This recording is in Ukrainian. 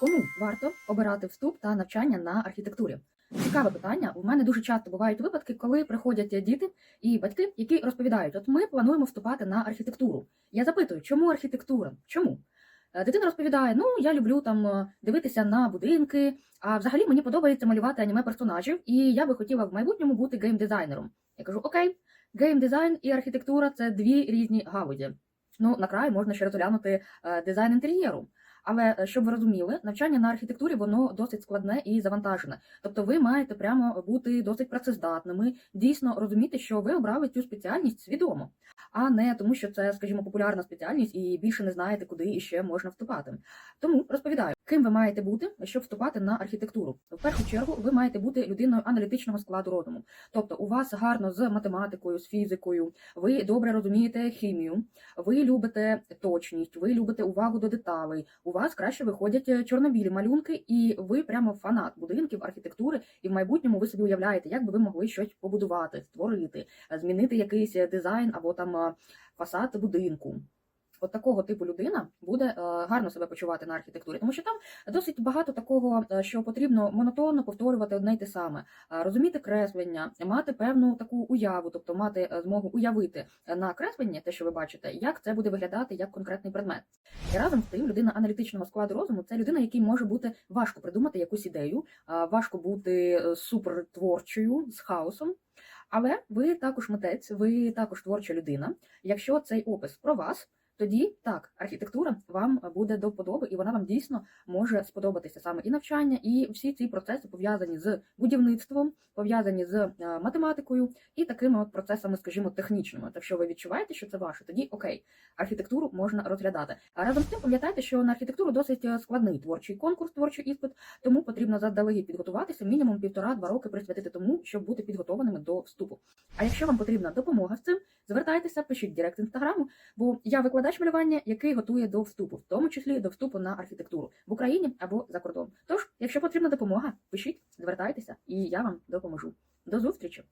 Кому варто обирати вступ та навчання на архітектурі? Цікаве питання. У мене дуже часто бувають випадки, коли приходять діти і батьки, які розповідають: от ми плануємо вступати на архітектуру. Я запитую, чому архітектура? Чому? Е, Дитина розповідає: ну я люблю там е, дивитися на будинки. А взагалі мені подобається малювати аніме персонажів, і я би хотіла в майбутньому бути геймдизайнером. Я кажу: Окей, геймдизайн і архітектура це дві різні галузі. Ну, на край можна ще розглянути е, дизайн інтер'єру. Але е, щоб ви розуміли, навчання на архітектурі воно досить складне і завантажене. Тобто, ви маєте прямо бути досить працездатними, дійсно розуміти, що ви обрали цю спеціальність свідомо, а не тому, що це, скажімо, популярна спеціальність, і більше не знаєте, куди іще можна вступати. Тому розповідаю, ким ви маєте бути, щоб вступати на архітектуру. В першу чергу, ви маєте бути людиною аналітичного складу розуму. Тобто, у вас гарно з математикою, з фізикою, ви добре розумієте хімію, ви любите точність, ви любите увагу до деталей. У вас краще виходять е, чорнобілі малюнки, і ви прямо фанат будинків, архітектури, і в майбутньому ви собі уявляєте, як би ви могли щось побудувати, створити, е, змінити якийсь е, дизайн або там фасад будинку. От такого типу людина буде е, гарно себе почувати на архітектурі, тому що там досить багато такого, е, що потрібно монотонно повторювати одне й те саме, Е, розуміти креслення, мати певну таку уяву, тобто мати змогу уявити на кресленні, те, що ви бачите, як це буде виглядати як конкретний предмет. І разом з тим, людина аналітичного складу розуму це людина, якій може бути важко придумати якусь ідею, важко бути супертворчою з хаосом. Але ви також митець, ви також творча людина. Якщо цей опис про вас, тоді так, архітектура вам буде до вподоби, і вона вам дійсно може сподобатися саме і навчання, і всі ці процеси пов'язані з будівництвом, пов'язані з е, математикою і такими от процесами, скажімо, технічними. Так якщо ви відчуваєте, що це ваше, тоді окей, архітектуру можна розглядати. А разом з тим пам'ятайте, що на архітектуру досить е, складний творчий конкурс, творчий іспит, тому потрібно заздалегідь підготуватися, мінімум півтора-два роки присвятити тому, щоб бути підготованими до вступу. А якщо вам потрібна допомога з цим, звертайтеся, пишіть директ інстаграму, бо я викладач малювання, який готує до вступу, в тому числі до вступу на архітектуру в Україні або за кордон. Тож, якщо потрібна допомога, пишіть, звертайтеся, і я вам допоможу. До зустрічі!